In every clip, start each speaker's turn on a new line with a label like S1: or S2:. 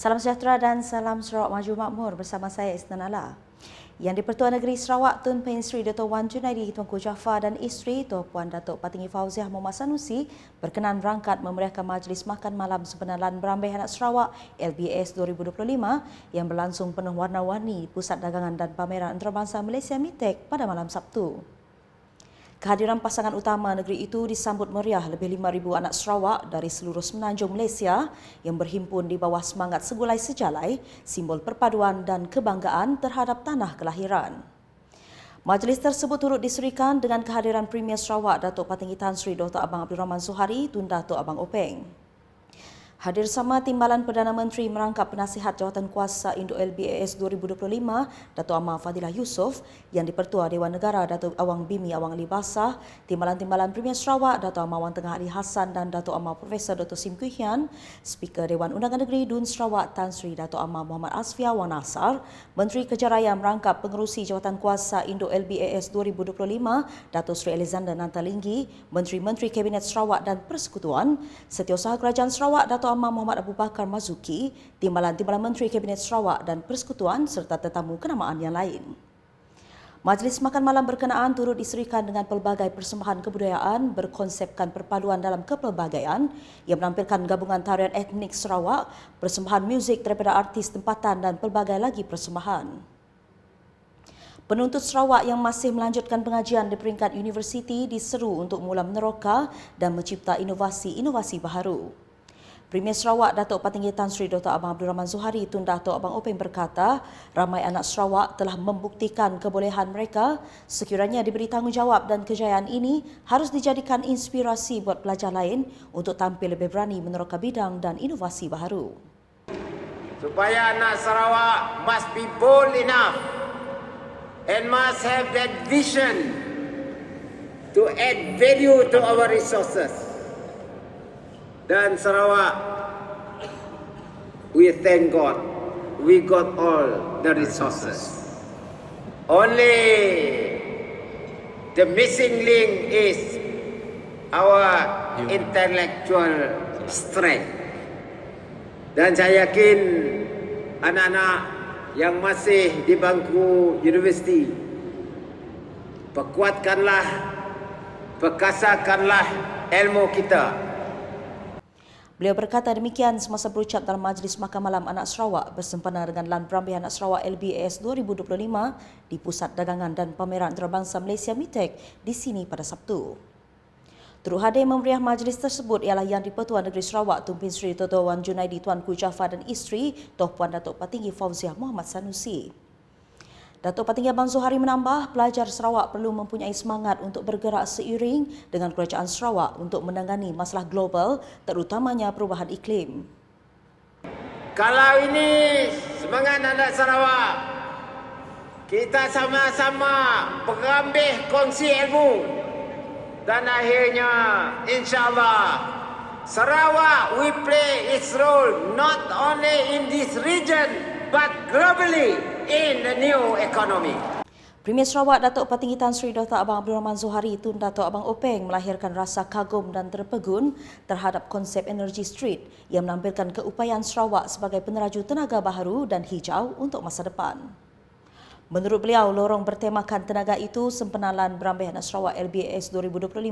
S1: Salam sejahtera dan salam Sarawak Maju Makmur bersama saya Isnan Ala. Yang di-Pertua Negeri Sarawak Tun Pein Sri Dato' Wan Junaidi Tuanku Jaafar dan isteri Tuan Puan Datuk Patinggi Fauziah Muhammad Sanusi berkenan berangkat memeriahkan majlis makan malam sebenaran Berambai Anak Sarawak LBS 2025 yang berlangsung penuh warna-warni Pusat Dagangan dan Pameran Antarabangsa Malaysia MITEK pada malam Sabtu. Kehadiran pasangan utama negeri itu disambut meriah lebih 5,000 anak Sarawak dari seluruh semenanjung Malaysia yang berhimpun di bawah semangat segulai sejalai, simbol perpaduan dan kebanggaan terhadap tanah kelahiran. Majlis tersebut turut disurikan dengan kehadiran Premier Sarawak Datuk Patinggi Tan Sri Dr. Abang Abdul Rahman Zuhari Tun Datuk Abang Openg. Hadir sama Timbalan Perdana Menteri merangkap penasihat jawatan kuasa Indo LBAS 2025 Datuk Amar Fadilah Yusof yang dipertua Dewan Negara Datuk Awang Bimi Awang Ali Basah, Timbalan-Timbalan Premier Sarawak Datuk Amar Wan Tengah Ali Hassan dan Datuk Amar Profesor Dr. Sim Kui Hian, Speaker Dewan Undangan Negeri Dun Sarawak Tan Sri Datuk Amar Muhammad Asfia Wan Nasar, Menteri Kejaraya merangkap pengerusi jawatan kuasa Indo LBAS 2025 Datuk Sri Alexander Nantalinggi, Menteri-Menteri Kabinet Sarawak dan Persekutuan, Setiausaha Kerajaan Sarawak Amar Muhammad Abu Bakar Mazuki, Timbalan-Timbalan Menteri Kabinet Sarawak dan Persekutuan serta tetamu kenamaan yang lain. Majlis makan malam berkenaan turut diserikan dengan pelbagai persembahan kebudayaan berkonsepkan perpaduan dalam kepelbagaian yang menampilkan gabungan tarian etnik Sarawak, persembahan muzik daripada artis tempatan dan pelbagai lagi persembahan. Penuntut Sarawak yang masih melanjutkan pengajian di peringkat universiti diseru untuk mula meneroka dan mencipta inovasi-inovasi baharu. Premier Sarawak Datuk Patinggi Tan Sri Dr. Abang Abdul Rahman Zuhari Tun Datuk Abang Openg berkata, ramai anak Sarawak telah membuktikan kebolehan mereka sekiranya diberi tanggungjawab dan kejayaan ini harus dijadikan inspirasi buat pelajar lain untuk tampil lebih berani meneroka bidang dan inovasi baharu.
S2: Supaya anak Sarawak must be bold enough and must have that vision to add value to our resources dan Sarawak we thank God. We got all the resources. Only the missing link is our intellectual strength. Dan saya yakin anak-anak yang masih di bangku universiti perkuatkanlah perkasakanlah ilmu kita
S1: Beliau berkata demikian semasa berucap dalam majlis makan malam anak Sarawak bersempena dengan Lan Berambai Anak Sarawak LBAS 2025 di Pusat Dagangan dan Pameran Antarabangsa Malaysia MITEK di sini pada Sabtu. Turut hadir memeriah majlis tersebut ialah Yang di-Pertuan Negeri Sarawak Tumpin Sri Toto Wan Junaidi Tuanku Jaafar dan isteri Toh Puan Datuk Patinggi Fauziah Muhammad Sanusi. Datuk Patinggi Abang Zuhari menambah, pelajar Sarawak perlu mempunyai semangat untuk bergerak seiring dengan kerajaan Sarawak untuk menangani masalah global terutamanya perubahan iklim.
S2: Kalau ini semangat anak Sarawak, kita sama-sama berambil kongsi ilmu dan akhirnya insyaAllah Sarawak we play its role not only in this region but globally in the new economy.
S1: Premier Sarawak Datuk Patinggi Tan Sri Dr. Abang Abdul Rahman Zuhari Tun Datuk Abang Openg melahirkan rasa kagum dan terpegun terhadap konsep Energy Street yang menampilkan keupayaan Sarawak sebagai peneraju tenaga baharu dan hijau untuk masa depan. Menurut beliau, lorong bertemakan tenaga itu sempenalan Berambai Anak Sarawak LBS 2025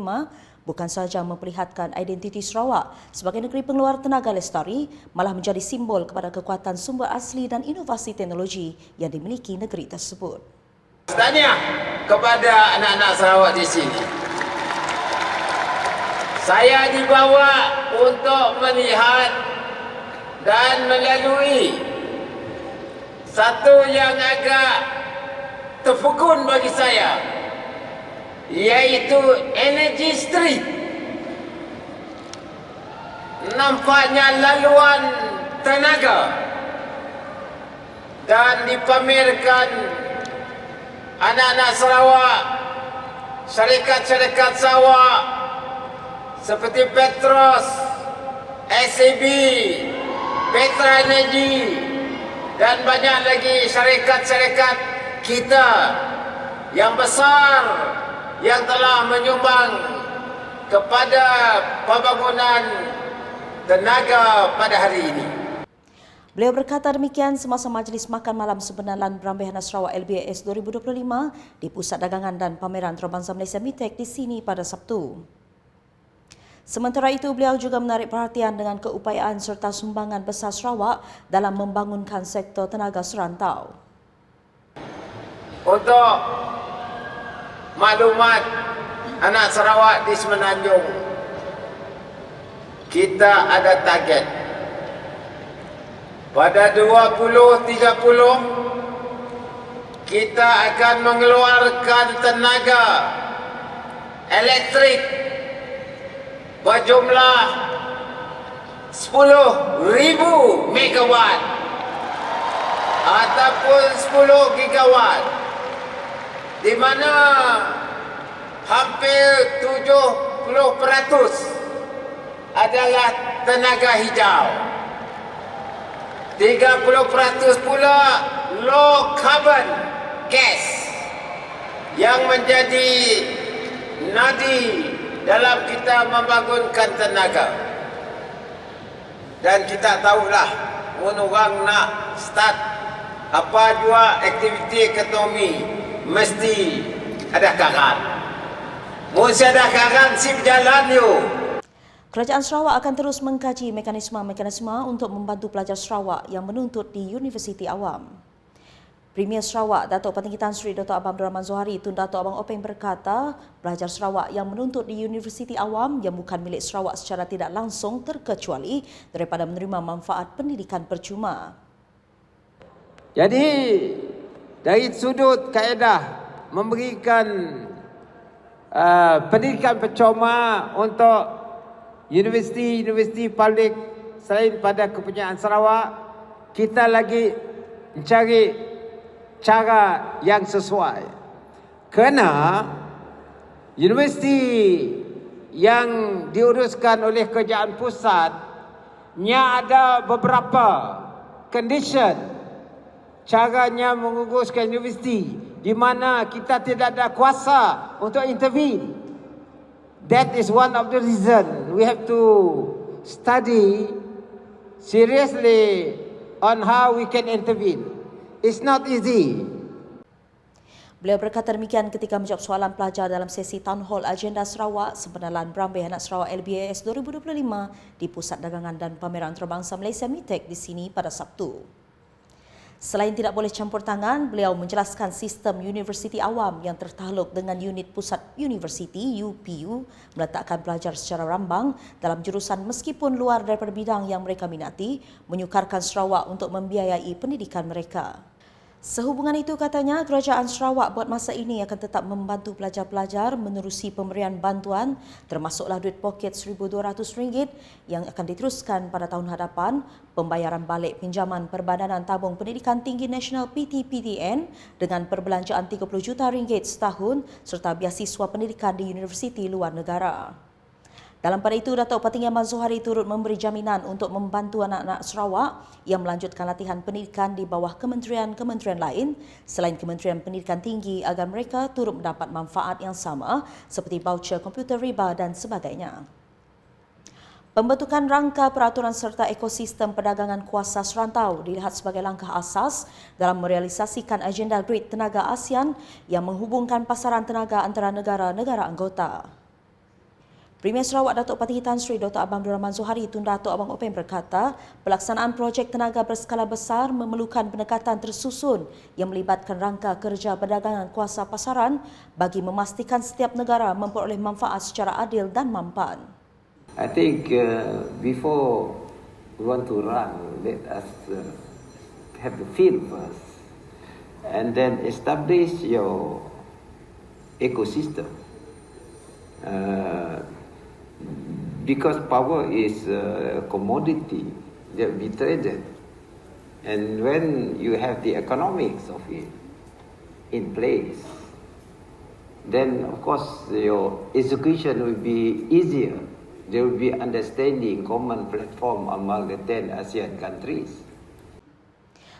S1: bukan sahaja memperlihatkan identiti Sarawak sebagai negeri pengeluar tenaga lestari, malah menjadi simbol kepada kekuatan sumber asli dan inovasi teknologi yang dimiliki negeri tersebut.
S2: Tahniah kepada anak-anak Sarawak di sini. Saya dibawa untuk melihat dan melalui satu yang agak terpegun bagi saya iaitu energy street. Nampaknya laluan tenaga dan dipamerkan anak-anak Sarawak syarikat-syarikat Sarawak seperti Petros SAB Petra Energy dan banyak lagi syarikat-syarikat kita yang besar yang telah menyumbang kepada pembangunan tenaga pada hari ini.
S1: Beliau berkata demikian semasa majlis makan malam sebenaran Berambihan Sarawak LBS 2025 di Pusat Dagangan dan Pameran Terbangsa Malaysia MITEC di sini pada Sabtu. Sementara itu, beliau juga menarik perhatian dengan keupayaan serta sumbangan besar Sarawak dalam membangunkan sektor tenaga serantau.
S2: Untuk maklumat anak Sarawak di Semenanjung, kita ada target. Pada 2030, kita akan mengeluarkan tenaga elektrik berjumlah 10,000 megawatt ataupun 10 gigawatt di mana hampir 70% adalah tenaga hijau. 30% pula low carbon gas yang menjadi nadi dalam kita membangunkan tenaga. Dan kita tahulah, orang nak start apa jua aktiviti ekonomi mesti ada karan. Mun ada karan si berjalan yuk.
S1: Kerajaan Sarawak akan terus mengkaji mekanisme-mekanisme untuk membantu pelajar Sarawak yang menuntut di Universiti Awam. Premier Sarawak, Datuk Petinggi Tan Sri Dr. Abang Abdul Rahman Zohari Tun Datuk Abang Openg berkata, pelajar Sarawak yang menuntut di Universiti Awam yang bukan milik Sarawak secara tidak langsung terkecuali daripada menerima manfaat pendidikan percuma.
S2: Jadi dari sudut kaedah memberikan uh, pendidikan percuma untuk universiti-universiti publik selain pada kepunyaan Sarawak, kita lagi mencari cara yang sesuai. Kerana universiti yang diuruskan oleh kerajaan pusat nya ada beberapa condition caranya menguruskan universiti di mana kita tidak ada kuasa untuk intervene. That is one of the reason we have to study seriously on how we can intervene. It's not easy.
S1: Beliau berkata demikian ketika menjawab soalan pelajar dalam sesi Town Hall Agenda Sarawak sebenaran Berambai Anak Sarawak LBAS 2025 di Pusat Dagangan dan Pameran Antarabangsa Malaysia MITEC di sini pada Sabtu. Selain tidak boleh campur tangan, beliau menjelaskan sistem universiti awam yang tertakluk dengan unit pusat universiti UPU meletakkan pelajar secara rambang dalam jurusan meskipun luar daripada bidang yang mereka minati, menyukarkan Sarawak untuk membiayai pendidikan mereka. Sehubungan itu katanya kerajaan Sarawak buat masa ini akan tetap membantu pelajar-pelajar menerusi pemberian bantuan termasuklah duit poket RM1,200 yang akan diteruskan pada tahun hadapan, pembayaran balik pinjaman Perbadanan Tabung Pendidikan Tinggi Nasional PTPTN dengan perbelanjaan 30 juta ringgit setahun serta biasiswa pendidikan di universiti luar negara. Dalam pada itu, Datuk Patinggi Ahmad Zuhari turut memberi jaminan untuk membantu anak-anak Sarawak yang melanjutkan latihan pendidikan di bawah kementerian-kementerian lain selain Kementerian Pendidikan Tinggi agar mereka turut mendapat manfaat yang sama seperti voucher komputer riba dan sebagainya. Pembentukan rangka peraturan serta ekosistem perdagangan kuasa serantau dilihat sebagai langkah asas dalam merealisasikan agenda Grid Tenaga ASEAN yang menghubungkan pasaran tenaga antara negara-negara anggota. Premier Sarawak Datuk Patihi Tan Sri Dr. Abang Abdul Rahman Zuhari Tun Datuk Abang Openg berkata, pelaksanaan projek tenaga berskala besar memerlukan pendekatan tersusun yang melibatkan rangka kerja perdagangan kuasa pasaran bagi memastikan setiap negara memperoleh manfaat secara adil dan mampan.
S3: I think uh, before we want to run, let us uh, have the feel first and then establish your ecosystem. Uh, because power is a commodity that we traded. And when you have the economics of it in place, then of course your execution will be easier. There will be understanding, common platform among the 10 ASEAN countries.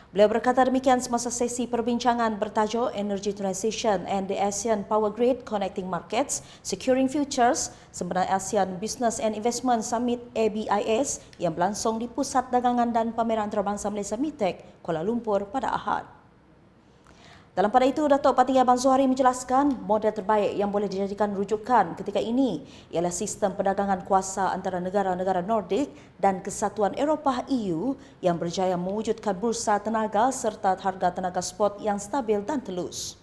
S1: Beliau berkata demikian semasa sesi perbincangan bertajuk Energy Transition and the ASEAN Power Grid Connecting Markets, Securing Futures sempena ASEAN Business and Investment Summit ABIS yang berlangsung di Pusat Dagangan dan Pameran Antarabangsa Malaysia MITEC, Kuala Lumpur pada Ahad. Dalam pada itu, Datuk Patinggi Abang Zuhari menjelaskan model terbaik yang boleh dijadikan rujukan ketika ini ialah sistem perdagangan kuasa antara negara-negara Nordik dan Kesatuan Eropah EU yang berjaya mewujudkan bursa tenaga serta harga tenaga spot yang stabil dan telus.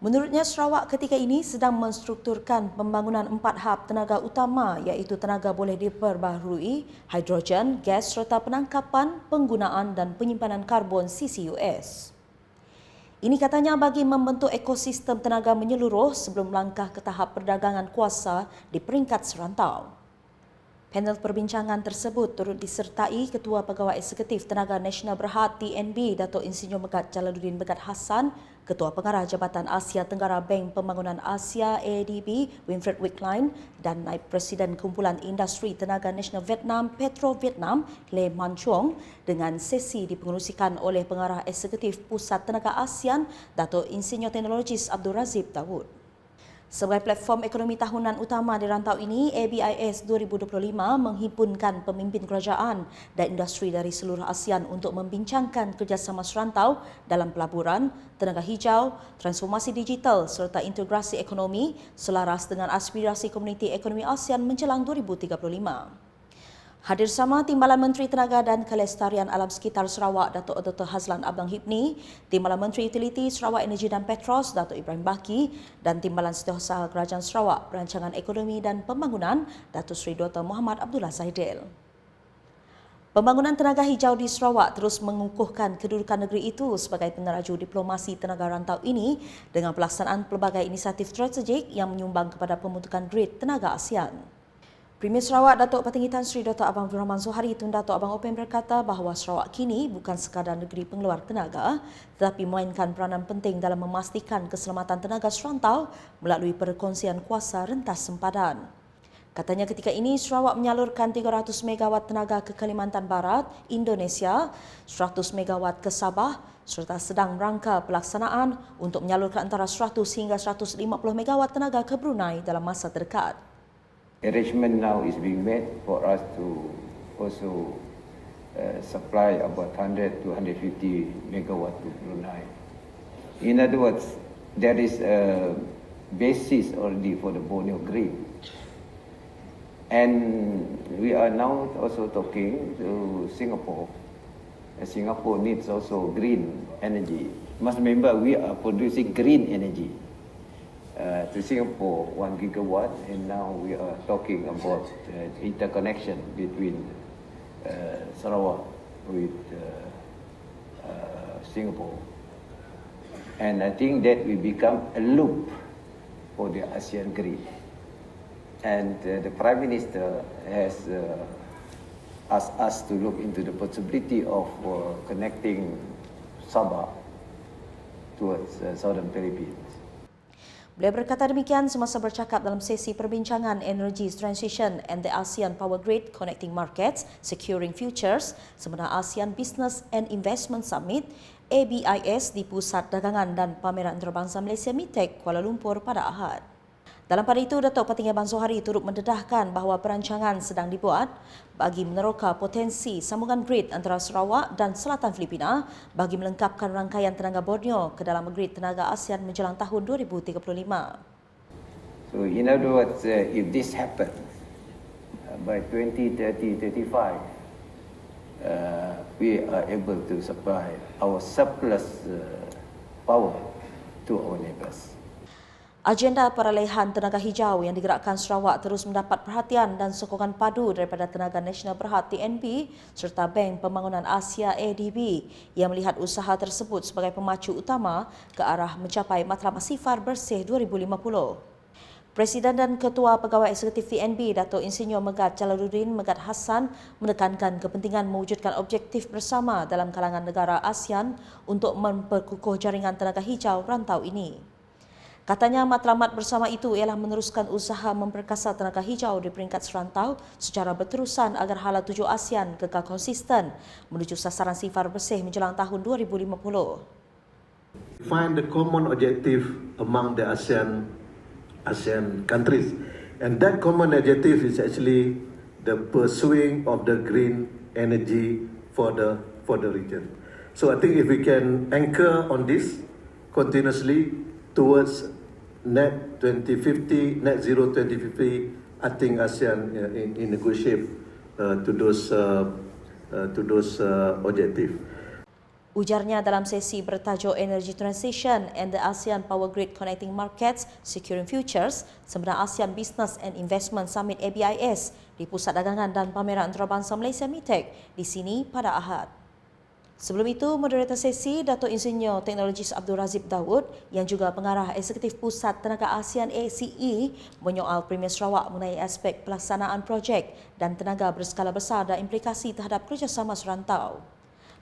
S1: Menurutnya, Sarawak ketika ini sedang menstrukturkan pembangunan empat hub tenaga utama iaitu tenaga boleh diperbaharui, hidrogen, gas serta penangkapan, penggunaan dan penyimpanan karbon CCUS. Ini katanya bagi membentuk ekosistem tenaga menyeluruh sebelum langkah ke tahap perdagangan kuasa di peringkat serantau. Panel perbincangan tersebut turut disertai Ketua Pegawai Eksekutif Tenaga Nasional Berhad TNB Datuk Insinyur Megat Jalaluddin Megat Hassan, Ketua Pengarah Jabatan Asia Tenggara Bank Pembangunan Asia ADB Winfred Wickline dan Naib Presiden Kumpulan Industri Tenaga Nasional Vietnam Petro Vietnam Le Man Chuong dengan sesi dipengerusikan oleh Pengarah Eksekutif Pusat Tenaga ASEAN Datuk Insinyur Teknologis Abdul Razib Dawood. Sebagai platform ekonomi tahunan utama di rantau ini, ABIS 2025 menghimpunkan pemimpin kerajaan dan industri dari seluruh ASEAN untuk membincangkan kerjasama serantau dalam pelaburan, tenaga hijau, transformasi digital serta integrasi ekonomi selaras dengan aspirasi komuniti ekonomi ASEAN menjelang 2035. Hadir sama Timbalan Menteri Tenaga dan Kelestarian Alam Sekitar Sarawak Datuk Dr. Hazlan Abang Hipni, Timbalan Menteri Utiliti Sarawak Energi dan Petros Datuk Ibrahim Baki dan Timbalan Setiausaha Kerajaan Sarawak Perancangan Ekonomi dan Pembangunan Datuk Seri Dr. Muhammad Abdullah Zaidil. Pembangunan tenaga hijau di Sarawak terus mengukuhkan kedudukan negeri itu sebagai peneraju diplomasi tenaga rantau ini dengan pelaksanaan pelbagai inisiatif strategik yang menyumbang kepada pembentukan grid tenaga ASEAN. Premier Sarawak Datuk Patinggi Tan Sri Dr. Abang Rahman Zuhari Tun Datuk Abang Open berkata bahawa Sarawak kini bukan sekadar negeri pengeluar tenaga tetapi memainkan peranan penting dalam memastikan keselamatan tenaga serantau melalui perkongsian kuasa rentas sempadan. Katanya ketika ini Sarawak menyalurkan 300 megawatt tenaga ke Kalimantan Barat, Indonesia, 100 megawatt ke Sabah serta sedang rangka pelaksanaan untuk menyalurkan antara 100 hingga 150 megawatt tenaga ke Brunei dalam masa terdekat
S3: arrangement now is being made for us to also uh, supply about 100 to 150 megawatt to Brunei. In other words, there is a basis already for the Borneo grid. And we are now also talking to Singapore. Singapore needs also green energy. Must remember, we are producing green energy uh, to Singapore, one gigawatt, and now we are talking about uh, interconnection between uh, Sarawak with uh, uh, Singapore. And I think that will become a loop for the ASEAN grid. And uh, the Prime Minister has asked us to look into the possibility of connecting Sabah towards Southern Philippines.
S1: Beliau berkata demikian semasa bercakap dalam sesi perbincangan Energy Transition and the ASEAN Power Grid Connecting Markets Securing Futures sempena ASEAN Business and Investment Summit ABIS di Pusat Dagangan dan Pameran Antarabangsa Malaysia MITEC Kuala Lumpur pada Ahad. Dalam pada itu, Datuk Patinggi Abang Zohari turut mendedahkan bahawa perancangan sedang dibuat bagi meneroka potensi sambungan grid antara Sarawak dan Selatan Filipina bagi melengkapkan rangkaian tenaga Borneo ke dalam grid tenaga ASEAN menjelang tahun 2035.
S3: So in other words, uh, if this happens uh, by 2030-35, uh, we are able to supply our surplus uh, power to our neighbors.
S1: Agenda peralihan tenaga hijau yang digerakkan Sarawak terus mendapat perhatian dan sokongan padu daripada Tenaga Nasional Berhad TNB serta Bank Pembangunan Asia ADB yang melihat usaha tersebut sebagai pemacu utama ke arah mencapai matlamat sifar bersih 2050. Presiden dan Ketua Pegawai Eksekutif TNB Datuk Insinyur Megat Jalaluddin Megat Hassan menekankan kepentingan mewujudkan objektif bersama dalam kalangan negara ASEAN untuk memperkukuh jaringan tenaga hijau rantau ini. Katanya matlamat bersama itu ialah meneruskan usaha memperkasa tenaga hijau di peringkat serantau secara berterusan agar hala tujuh ASEAN kekal konsisten menuju sasaran sifar bersih menjelang tahun 2050.
S4: find the common objective among the ASEAN ASEAN countries, and that common objective is actually the pursuing of the green energy for the for the region. So I think if we can anchor on this continuously towards net 2050, net zero 2050, I think ASEAN in, in a good shape uh, to those uh, uh, to those uh, objectives.
S1: Ujarnya dalam sesi bertajuk Energy Transition and the ASEAN Power Grid Connecting Markets Securing Futures sempena ASEAN Business and Investment Summit ABIS di Pusat Dagangan dan Pameran Antarabangsa Malaysia MITEC di sini pada Ahad. Sebelum itu, moderator sesi Datuk Insinyur Teknologis Abdul Razib Daud yang juga pengarah eksekutif Pusat Tenaga ASEAN ACE menyoal Premier Sarawak mengenai aspek pelaksanaan projek dan tenaga berskala besar dan implikasi terhadap kerjasama serantau.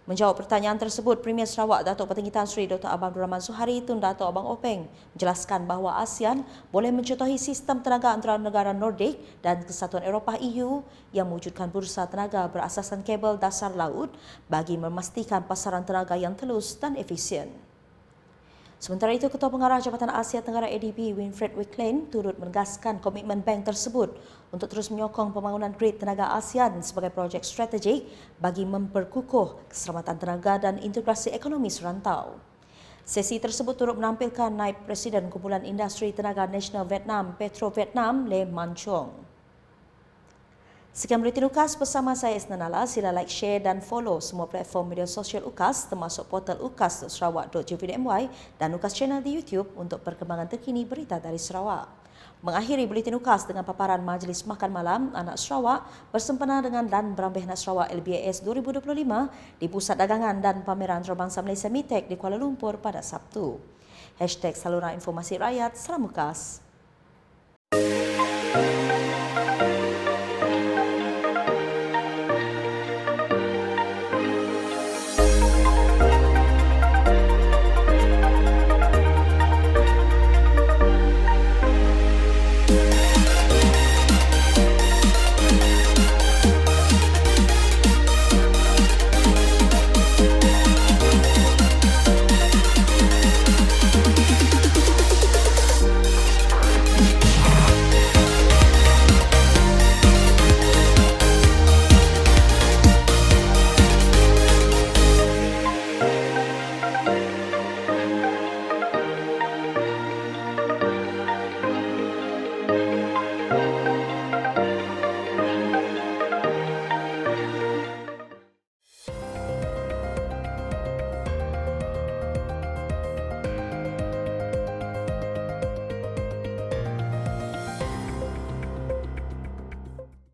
S1: Menjawab pertanyaan tersebut, Premier Sarawak Datuk Petinggi Tan Sri Dr. Abang Rahman Suhari Tun Datuk Abang Openg menjelaskan bahawa ASEAN boleh mencontohi sistem tenaga antara negara Nordik dan Kesatuan Eropah EU yang mewujudkan bursa tenaga berasaskan kabel dasar laut bagi memastikan pasaran tenaga yang telus dan efisien. Sementara itu, Ketua Pengarah Jabatan Asia Tenggara ADB Winfred Wicklin turut menegaskan komitmen bank tersebut untuk terus menyokong pembangunan grid tenaga ASEAN sebagai projek strategik bagi memperkukuh keselamatan tenaga dan integrasi ekonomi serantau. Sesi tersebut turut menampilkan Naib Presiden Kumpulan Industri Tenaga Nasional Vietnam Petro Vietnam Le Man Chong. Sekian berita UKAS bersama saya Isnanala. Sila like, share dan follow semua platform media sosial UKAS termasuk portal ukas.sarawak.gov.my dan UKAS channel di YouTube untuk perkembangan terkini berita dari Sarawak. Mengakhiri Buletin UKAS dengan paparan Majlis Makan Malam Anak Sarawak bersempena dengan Dan Berambih Anak Sarawak LBAS 2025 di Pusat Dagangan dan Pameran Antarabangsa Malaysia MITEC di Kuala Lumpur pada Sabtu. Hashtag Saluran Informasi Rakyat, Salam UKAS.